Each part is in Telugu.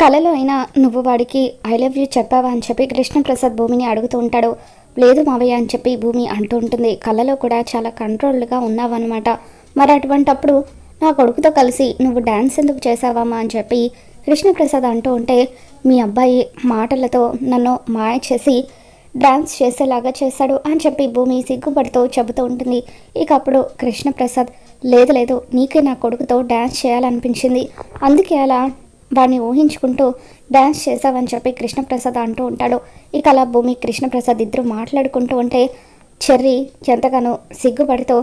కలలో అయినా నువ్వు వాడికి ఐ లవ్ యూ చెప్పావా అని చెప్పి కృష్ణప్రసాద్ భూమిని అడుగుతూ ఉంటాడు. లేదు మావయ్య అని చెప్పి భూమి అంటూ ఉంటుంది. కలలో కూడా చాలా కంట్రోల్డ్గా ఉన్నావన్నమాట. మరి అటువంటప్పుడు నా కొడుకుతో కలిసి నువ్వు డ్యాన్స్ ఎందుకు చేసావామా అని చెప్పి కృష్ణప్రసాద్ అంటూ ఉంటే మీ అబ్బాయి మాటలతో నన్ను మాయ చేసి డ్యాన్స్ చేసేలాగా చేశాడు అని చెప్పి భూమి సిగ్గుపడుతూ చెబుతూ ఉంటుంది. ఇక అప్పుడు కృష్ణప్రసాద్ లేదు లేదు నీకే నా కొడుకుతో డ్యాన్స్ చేయాలనిపించింది. అందుకే అలా వాడిని ఊహించుకుంటూ డ్యాన్స్ చేసావని చెప్పి కృష్ణప్రసాద్ అంటూ ఉంటాడు. ఇక అలా భూమి కృష్ణప్రసాద్ ఇద్దరు మాట్లాడుకుంటూ ఉంటే చెర్రీ ఎంతగానో సిగ్గుపడుతూ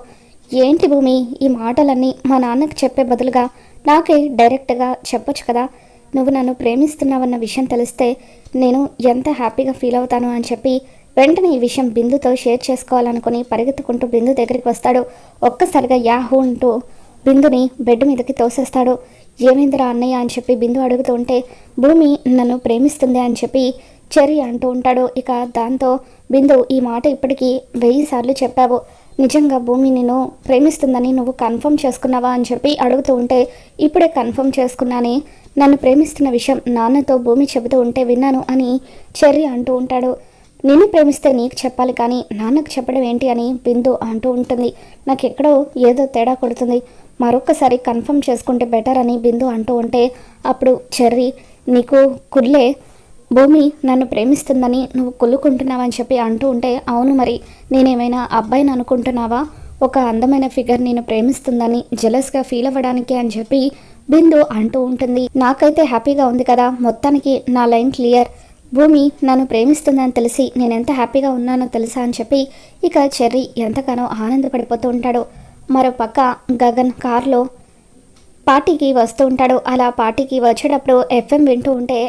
ఏంటి భూమి ఈ మాటలన్నీ మా నాన్నకి చెప్పే బదులుగా నాకే డైరెక్ట్గా చెప్పొచ్చు కదా? నువ్వు నన్ను ప్రేమిస్తున్నావన్న విషయం తెలిస్తే నేను ఎంత హ్యాపీగా ఫీల్ అవుతాను? అని చెప్పి వెంటనే ఈ విషయం బిందుతో షేర్ చేసుకోవాలనుకుని పరిగెత్తుకుంటూ బిందు దగ్గరికి వస్తాడు. ఒక్కసారిగా యాహూ అంటూ బిందుని బెడ్ మీదకి తోసేస్తాడు. ఏమైందిరా అన్నయ్య అని చెప్పి బిందు అడుగుతూ ఉంటే భూమి నన్ను ప్రేమిస్తుంది అని చెప్పి చెరి అంటూ ఉంటాడు. ఇక దాంతో బిందు ఈ మాట ఇప్పటికీ వెయ్యి సార్లు చెప్పావు. నిజంగా భూమి నేను ప్రేమిస్తుందని నువ్వు కన్ఫర్మ్ చేసుకున్నావా అని చెప్పి అడుగుతూ ఉంటే ఇప్పుడే కన్ఫర్మ్ చేసుకున్నానే. నన్ను ప్రేమిస్తున్న విషయం నాన్నతో భూమి చెబుతూ ఉంటే విన్నాను అని చెర్రి అంటూ ఉంటాడు. నిన్ను ప్రేమిస్తే నీకు చెప్పాలి కానీ నాన్నకు చెప్పడం ఏంటి అని బిందు అంటూ ఉంటుంది. నాకు ఎక్కడో ఏదో తేడా కొడుతుంది. మరొకసారి కన్ఫర్మ్ చేసుకుంటే బెటర్ అని బిందు అంటూ ఉంటే అప్పుడు చెర్రి నీకు కుర్లే భూమి నన్ను ప్రేమిస్తుందని నువ్వు కుళ్ళుకుంటున్నావని చెప్పి అంటూ ఉంటే అవును మరి నేనేమైనా అబ్బాయిని అనుకుంటున్నావా? ఒక అందమైన ఫిగర్ నేను ప్రేమిస్తుందని జెలస్గా ఫీల్ అవ్వడానికి అని చెప్పి బిందు అంటూ ఉంటుంది. నాకైతే హ్యాపీగా ఉంది కదా మొత్తానికి నా లైన్ క్లియర్. భూమి నన్ను ప్రేమిస్తుందని తెలిసి నేను ఎంత హ్యాపీగా ఉన్నానో తెలుసా అని చెప్పి ఇక చెర్రీ ఎంతగానో ఆనందపడిపోతూ ఉంటాడు. మరో పక్క గగన్ కార్లో పార్టీకి వస్తూ ఉంటాడు. అలా పార్టీకి వచ్చేటప్పుడు ఎఫ్ఎం వింటూ ఉంటే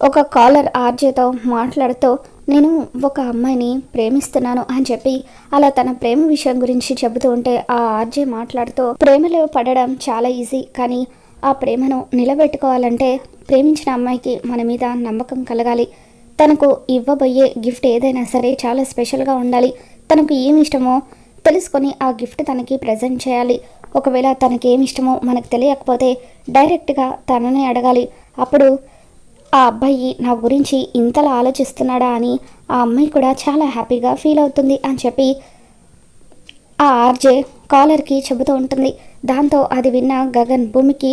ఒక కాలర్ ఆర్జేతో మాట్లాడుతూ నేను ఒక అమ్మాయిని ప్రేమిస్తున్నాను అని చెప్పి అలా తన ప్రేమ విషయం గురించి చెబుతూ ఉంటే ఆ ఆర్జే మాట్లాడుతూ ప్రేమలో పడడం చాలా ఈజీ కానీ ఆ ప్రేమను నిలబెట్టుకోవాలంటే ప్రేమించిన అమ్మాయికి మన మీద నమ్మకం కలగాలి. తనకు ఇవ్వబోయే గిఫ్ట్ ఏదైనా సరే చాలా స్పెషల్గా ఉండాలి. తనకు ఏమి ఇష్టమో తెలుసుకొని ఆ గిఫ్ట్ తనకి ప్రజెంట్ చేయాలి. ఒకవేళ తనకి ఏమి ఇష్టమో మనకు తెలియకపోతే డైరెక్ట్గా తననే అడగాలి. అప్పుడు ఆ అబ్బాయి నా గురించి ఇంతలా ఆలోచిస్తున్నాడా అని ఆ అమ్మాయి కూడా చాలా హ్యాపీగా ఫీల్ అవుతుంది అని చెప్పి ఆ ఆర్జే కాలర్కి చెబుతూ ఉంటుంది. దాంతో అది విన్న గగన్ భూమికి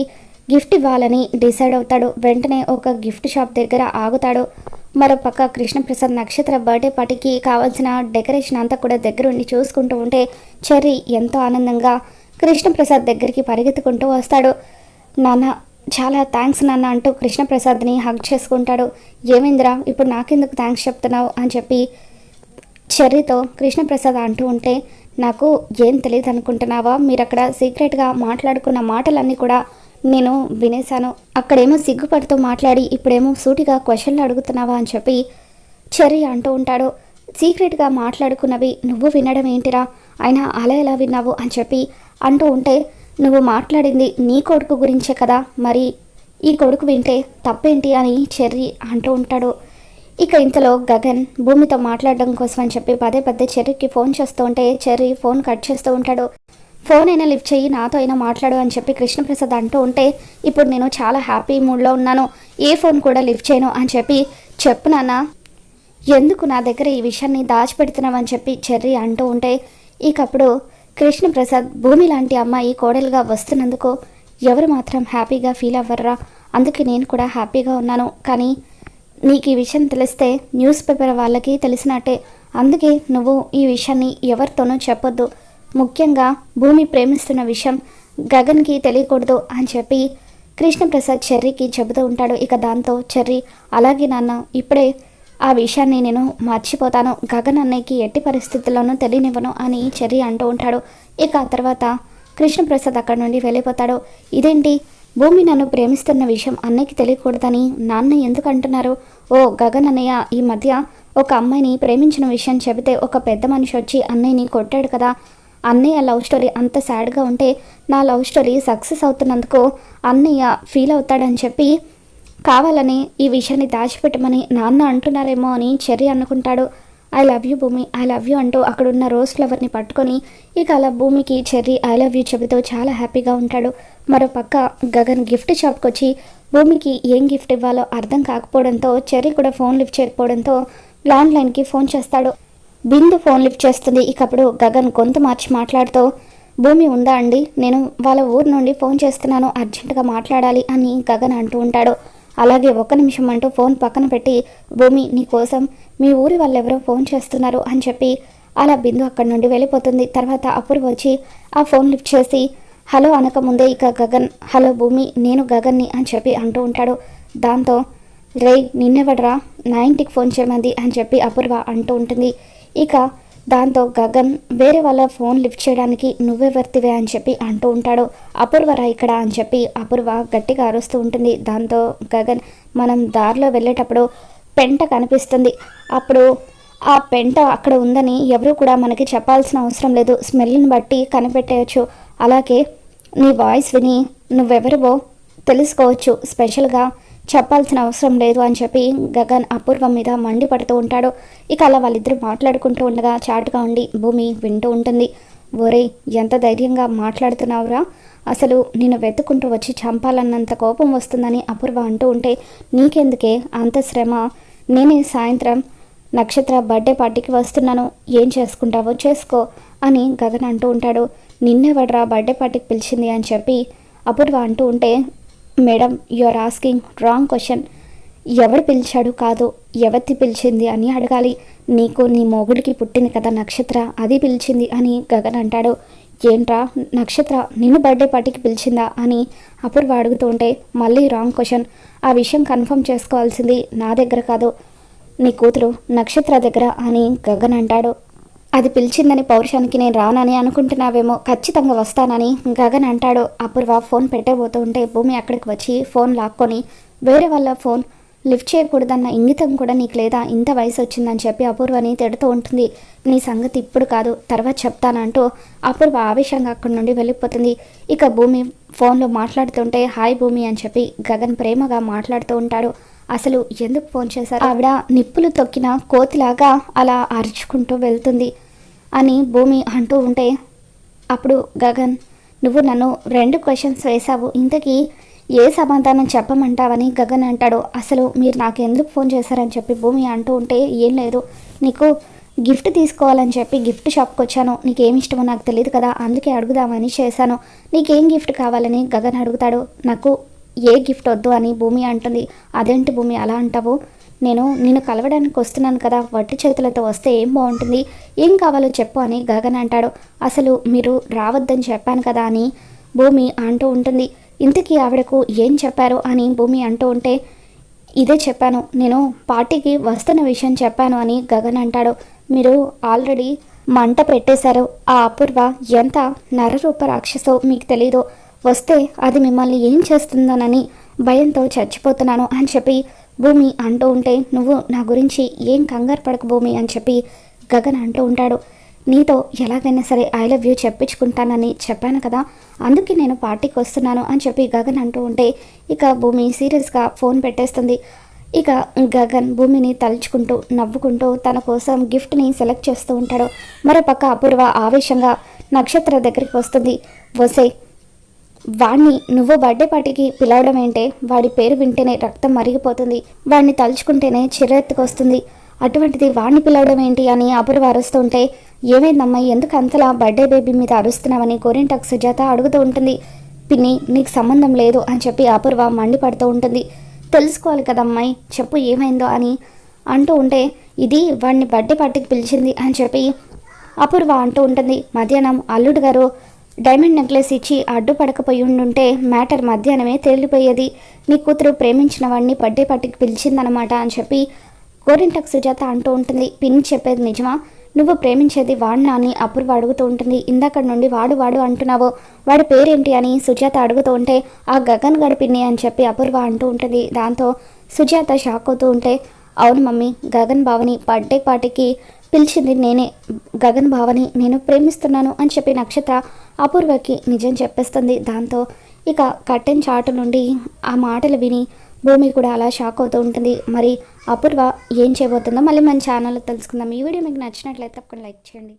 గిఫ్ట్ ఇవ్వాలని డిసైడ్ అవుతాడు. వెంటనే ఒక గిఫ్ట్ షాప్ దగ్గర ఆగుతాడు. మరోపక్క కృష్ణప్రసాద్ నక్షత్ర బర్త్డే పార్టీకి కావాల్సిన డెకరేషన్ అంతా కూడా దగ్గరుండి చూసుకుంటూ ఉంటే చెర్రీ ఎంతో ఆనందంగా కృష్ణప్రసాద్ దగ్గరికి పరిగెత్తుకుంటూ వస్తాడు. నాన్న చాలా థ్యాంక్స్ నాన్న అంటూ కృష్ణప్రసాద్ని హగ్ చేసుకుంటాడు. ఏమైందిరా ఇప్పుడు నాకెందుకు థ్యాంక్స్ చెప్తున్నావు? అని చెప్పి చెర్రీతో కృష్ణప్రసాద్ అంటూ ఉంటే నాకు ఏం తెలియదు అనుకుంటున్నావా మీరు అక్కడ సీక్రెట్గా మాట్లాడుకున్న మాటలన్నీ కూడా నేను వినేశాను. అక్కడేమో సిగ్గుపడుతూ మాట్లాడి ఇప్పుడేమో సూటిగా క్వశ్చన్లు అడుగుతున్నావా అని చెప్పి చెర్రీ అంటూ ఉంటాడు. సీక్రెట్గా మాట్లాడుకున్నవి నువ్వు వినడం ఏంటిరా? అయినా అలా ఎలా విన్నావు? అని చెప్పి అంటూ ఉంటే నువ్వు మాట్లాడింది నీ కొడుకు గురించే కదా? మరి ఈ కొడుకు వింటే తప్పేంటి? అని చెర్రీ అంటూ ఉంటాడు. ఇక ఇంతలో గగన్ భూమితో మాట్లాడడం కోసం అని చెప్పి పదే పదే చెర్రికి ఫోన్ చేస్తూ ఉంటే చెర్రీ ఫోన్ కట్ చేస్తూ ఉంటాడు. ఫోన్ అయినా లిఫ్ట్ చెయ్యి నాతో అయినా మాట్లాడు అని చెప్పి కృష్ణప్రసాద్ అంటూ ఉంటే ఇప్పుడు నేను చాలా హ్యాపీ మూడ్లో ఉన్నాను. ఏ ఫోన్ కూడా లిఫ్ట్ చేయను అని చెప్పి చెప్పు నాన్న ఎందుకు నా దగ్గర ఈ విషయాన్ని దాచిపెడుతున్నావని చెప్పి చెర్రీ అంటూ ఉంటే ఇకప్పుడు కృష్ణప్రసాద్ భూమి లాంటి అమ్మాయి కోడలుగా వస్తున్నందుకు ఎవరు మాత్రం హ్యాపీగా ఫీల్ అవ్వర్రా? అందుకే నేను కూడా హ్యాపీగా ఉన్నాను. కానీ నీకు ఈ విషయం తెలిస్తే న్యూస్ పేపర్ వాళ్ళకి తెలిసినట్టే. అందుకే నువ్వు ఈ విషయాన్ని ఎవరితోనూ చెప్పొద్దు. ముఖ్యంగా భూమి ప్రేమిస్తున్న విషయం గగన్కి తెలియకూడదు అని చెప్పి కృష్ణప్రసాద్ చెర్రీకి చెబుతూ ఉంటాడు. ఇక దాంతో చెర్రీ అలాగే నాన్న ఇప్పుడే ఆ విషయాన్ని నేను మర్చిపోతాను. గగన్ అన్నయ్యకి ఎట్టి పరిస్థితుల్లోనూ తెలియనివ్వను అని చెర్రీ అంటూ ఉంటాడు. ఇక ఆ తర్వాత కృష్ణప్రసాద్ అక్కడి నుండి వెళ్ళిపోతాడు. ఇదేంటి? భూమి నన్ను ప్రేమిస్తున్న విషయం అన్నయ్యకి తెలియకూడదని నాన్న ఎందుకు అంటున్నారు? ఓ గగన్ అన్నయ్య ఈ మధ్య ఒక అమ్మాయిని ప్రేమించిన విషయం చెబితే ఒక పెద్ద మనిషి వచ్చి అన్నయ్యని కొట్టాడు కదా. అన్నయ్య లవ్ స్టోరీ అంత సాడ్గా ఉంటే నా లవ్ స్టోరీ సక్సెస్ అవుతున్నందుకు అన్నయ్య ఫీల్ అవుతాడని చెప్పి కావాలని ఈ విషయాన్ని దాచిపెట్టమని నాన్న అంటున్నారేమో అని చెర్రీ అనుకుంటాడు. I love you Bhoomi I love you అంటూ అక్కడ ఉన్న రోజ్ ఫ్లవర్ని పట్టుకొని ఇక అలా భూమికి చెర్రీ ఐ లవ్ యూ చెబుతూ చాలా హ్యాపీగా ఉంటాడు. మరో పక్క గగన్ గిఫ్ట్ షాప్కి వచ్చి భూమికి ఏం గిఫ్ట్ ఇవ్వాలో అర్థం కాకపోవడంతో చెర్రీ కూడా ఫోన్ లిఫ్ట్ చేయకపోవడంతో ల్యాండ్ లైన్కి ఫోన్ చేస్తాడు. బిందు ఫోన్ లిఫ్ట్ చేస్తుంది. ఇక అప్పుడు గగన్ గొంతు మార్చి మాట్లాడుతూ భూమి ఉందా అండి? నేను వాళ్ళ ఊరు నుండి ఫోన్ చేస్తున్నాను. అర్జెంటుగా మాట్లాడాలి అని గగన్ అంటూ ఉంటాడు. అలాగే ఒక్క నిమిషం అంటూ ఫోన్ పక్కన పెట్టి భూమి నీ కోసం మీ ఊరి వాళ్ళెవరో ఫోన్ చేస్తున్నారు అని చెప్పి అలా బిందు అక్కడి నుండి వెళ్ళిపోతుంది. తర్వాత అప్పుడు వచ్చి ఆ ఫోన్ లిఫ్ట్ చేసి హలో అనకముందే ఇక గగన్ హలో భూమి నేను గగన్ని అని చెప్పి అంటూ ఉంటాడు. దాంతో రే నిన్నెవడరా? నా ఇంటికి ఫోన్ చేయమంది అని చెప్పి అపూర్వ అంటూ ఉంటుంది. ఇక దాంతో గగన్ వేరే వాళ్ళ ఫోన్ లిఫ్ట్ చేయడానికి నువ్వే వర్తివే అని చెప్పి అంటూ ఉంటాడు. అపూర్వరా ఇక్కడ అని చెప్పి అపూర్వ గట్టిగా అరుస్తూ ఉంటుంది. దాంతో గగన్ మనం దారిలో వెళ్ళేటప్పుడు పెంట కనిపిస్తుంది. అప్పుడు ఆ పెంట అక్కడ ఉందని ఎవరు కూడా మనకి చెప్పాల్సిన అవసరం లేదు. స్మెల్ని బట్టి కనిపెట్టేయచ్చు. అలాగే నీ వాయిస్ విని నువ్వెవరివో తెలుసుకోవచ్చు. స్పెషల్గా చెప్పాల్సిన అవసరం లేదు అని చెప్పి గగన్ అపూర్వం మీద మండిపడుతూ ఉంటాడు. ఇక అలా వాళ్ళిద్దరూ మాట్లాడుకుంటూ ఉండగా చాటుగా ఉండి భూమి వింటూ ఉంటుంది. ఒరే ఎంత ధైర్యంగా మాట్లాడుతున్నావురా? అసలు నిన్ను వెతుకుంటూ వచ్చి చంపాలన్నంత కోపం వస్తుందని అపూర్వ అంటూ ఉంటే నీకెందుకే? అంత శ్రమ. నేనే సాయంత్రం నక్షత్ర బర్త్డే పార్టీకి వస్తున్నాను. ఏం చేసుకుంటావో చేసుకో అని గగన్ అంటూ ఉంటాడు. నిన్నెవడరా బర్త్డే పార్టీకి పిలిచింది? అని చెప్పి అపూర్వ అంటూ ఉంటే madam you are asking wrong question ఎవరు పిలిచాడు కాదు ఎవరిది పిలిచింది అని అడగాలి. నీకు నీ మొగుడికి పుట్టింది కదా నక్షత్ర అది పిలిచింది అని గగన్ అంటాడు. ఏంట్రా నక్షత్ర నిన్ను బర్త్డే పార్టీకి పిలిచిందా అని అపూర్వ అడుగుతూ ఉంటే మళ్ళీ రాంగ్ క్వశ్చన్ ఆ విషయం కన్ఫర్మ్ చేసుకోవాల్సింది నా దగ్గర కాదు. నీ కూతురు నక్షత్ర దగ్గర అని గగన్ అంటాడు. అది పిలిచిందని పౌరుషానికి నేను రానని అనుకుంటున్నావేమో ఖచ్చితంగా వస్తానని గగన్ అంటాడు. అపూర్వ ఫోన్ పెట్టబోతూ ఉంటే భూమి అక్కడికి వచ్చి ఫోన్ లాక్కొని వేరే వాళ్ళ ఫోన్ లిఫ్ట్ చేయకూడదన్న ఇంగితం కూడా నీకు లేదా? ఇంత వయసు వచ్చిందని చెప్పి అపూర్వని తిడుతూ ఉంటుంది. నీ సంగతి ఇప్పుడు కాదు తర్వాత చెప్తానంటూ అపూర్వ ఆవేశంగా అక్కడి నుండి వెళ్ళిపోతుంది. ఇక భూమి ఫోన్లో మాట్లాడుతుంటే హాయ్ భూమి అని చెప్పి గగన్ ప్రేమగా మాట్లాడుతూ ఉంటాడు. అసలు ఎందుకు ఫోన్ చేశారు? ఆవిడ నిప్పులు తొక్కిన కోతిలాగా అలా అరుచుకుంటూ వెళ్తుంది అని భూమి అంటూ ఉంటే అప్పుడు గగన్ నువ్వు నన్ను రెండు క్వశ్చన్స్ వేశావు. ఇంతకీ ఏ సమాధానం చెప్పమంటావని గగన్ అంటాడు. అసలు మీరు నాకు ఎందుకు ఫోన్ చేశారని చెప్పి భూమి అంటూ ఉంటే ఏం లేదు. నీకు గిఫ్ట్ తీసుకోవాలని చెప్పి గిఫ్ట్ షాప్కి వచ్చాను. ఏమి ఇష్టమో నాకు తెలియదు కదా అందుకే అడుగుదామని చేశాను. నీకేం గిఫ్ట్ కావాలని గగన్ అడుగుతాడు. నాకు ఏ గిఫ్ట్ వద్దు అని భూమి అంటుంది. అదేంటి భూమి అలా అంటావు? నేను నిన్ను కలవడానికి వస్తున్నాను కదా వట్టి చేతులతో వస్తే ఏం బాగుంటుంది? ఏం కావాలో చెప్పు అని గగన్ అంటాడు. అసలు మీరు రావద్దని చెప్పాను కదా అని భూమి అంటూ ఉంటుంది. ఇంతకీ ఆవిడకు ఏం చెప్పారు? అని భూమి అంటూ ఉంటే ఇదే చెప్పాను. నేను పార్టీకి వస్తున్న విషయం చెప్పాను అని గగన్ అంటాడు. మీరు ఆల్రెడీ మంట పెట్టేశారు. ఆ అపూర్వ ఎంత నరరూప రాక్షసో మీకు తెలీదు. వస్తే అది మిమ్మల్ని ఏం చేస్తుందోనని భయంతో చచ్చిపోతున్నాను అని చెప్పి భూమి అంటూ ఉంటే నువ్వు నా గురించి ఏం కంగారు పడక భూమి అని చెప్పి గగన్ అంటూ ఉంటాడు. నీతో ఎలాగైనా సరే ఐ లవ్ యూ చెప్పించుకుంటానని చెప్పాను కదా అందుకే నేను పార్టీకి వస్తున్నాను అని చెప్పి గగన్ అంటూ ఉంటే ఇక భూమి సీరియస్గా ఫోన్ పెట్టేస్తుంది. ఇక గగన్ భూమిని తలుచుకుంటూ నవ్వుకుంటూ తన కోసం గిఫ్ట్ని సెలెక్ట్ చేస్తూ ఉంటాడు. మరోపక్క అపూర్వ ఆవేశంగా నక్షత్ర దగ్గరికి వస్తుంది. వసే వాణ్ణి నువ్వు బర్త్డే పార్టీకి పిలవడం ఏంటే వాడి పేరు వింటేనే రక్తం మరిగిపోతుంది. వాడిని తలుచుకుంటేనే చిరెత్తుకొస్తుంది అటువంటిది వాణ్ణి పిలవడం ఏంటి అని అపూర్వ అరుస్తుంటే ఏమైందమ్మా ఎందుకు అంతలా బర్త్డే బేబీ మీద అరుస్తున్నావని గోరింటాకు సుజాత అడుగుతూ ఉంటుంది. పిన్ని నీకు సంబంధం లేదు అని చెప్పి అపూర్వ మండిపడుతూ ఉంటుంది. తెలుసుకోవాలి కదమ్మాయి చెప్పు ఏమైందో అని అంటూ ఉంటే ఇది వాడిని బర్త్డే పార్టీకి పిలిచింది అని చెప్పి అపూర్వ అంటూ ఉంటుంది. మధ్యాహ్నం అల్లుడు గారు డైమండ్ నెక్లెస్ ఇచ్చి అడ్డుపడకపోయి ఉండుంటే మ్యాటర్ మధ్యాహ్నమే తేలిపోయేది. నీ కూతురు ప్రేమించిన వాడిని బర్త్డే పార్టీకి పిలిచిందనమాట అని చెప్పి గోరింటకు సుజాత అంటూ ఉంటుంది. పిన్ని చెప్పేది నిజమా? నువ్వు ప్రేమించేది వాడినా అని అప్పుడు అడుగుతూ ఉంటుంది. ఇందాక నుండి వాడు వాడు అంటున్నావు. వాడి పేరేంటి అని సుజాత అడుగుతూ ఉంటే ఆ గగన్ గడి పిన్ని అని చెప్పి అపూర్వ అంటూ ఉంటుంది. దాంతో సుజాత షాక్ అవుతూ ఉంటే అవును మమ్మీ గగన్ బావని బర్త్డే పార్టీకి పిలిచింది నేనే. గగన్ బావని నేను ప్రేమిస్తున్నాను అని చెప్పి నక్షత్ర అపూర్వకి నిజం చెప్పేస్తుంది. దాంతో ఇక కట్టెన్ చాటు నుండి ఆ మాటలు విని భూమి కూడా అలా షాక్ అవుతూ ఉంటుంది. మరి అపూర్వ ఏం చేయబోతుందో మళ్ళీ మన ఛానల్లో తెలుసుకుందాం. ఈ వీడియో మీకు నచ్చినట్లయితే తప్పకుండా లైక్ చేయండి.